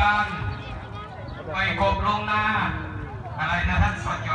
กันไปกบลงหน้า อะไรนะท่านสจ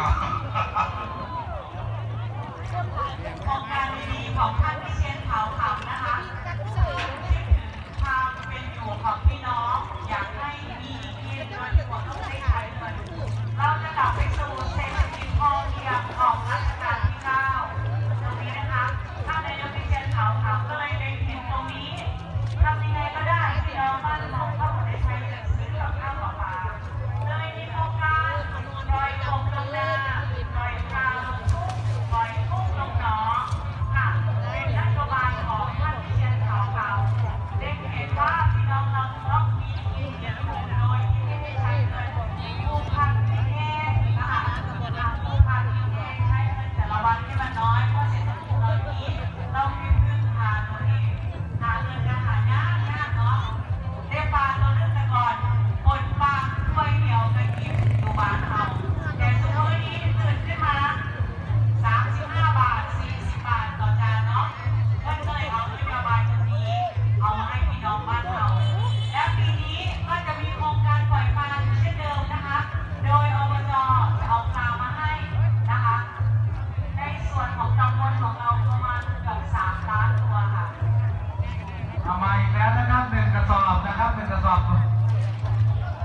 อีกแล้วนะครับหนึ่งกระสอบนะครับหนึ่งกระสอบ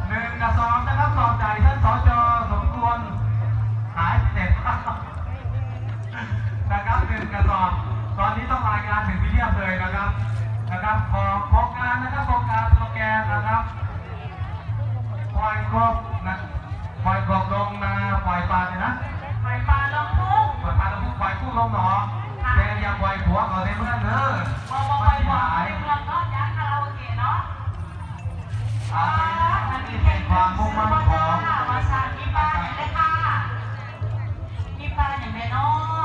หนึ่งกระสอบนะครับสอบใจท่านสจสมควรหายเสร็จนะครับหนึ่งกระสอบ ตอนนี้ต้องรายงานถึงที่เรียบเลยนะครับนะครับของโครงการนะครับโครงการโปรแกรมนะครับปล่อยครบนะปล่อยกบลงมาปล่อยปลาเลยนะ ความมุ่งมั่นของ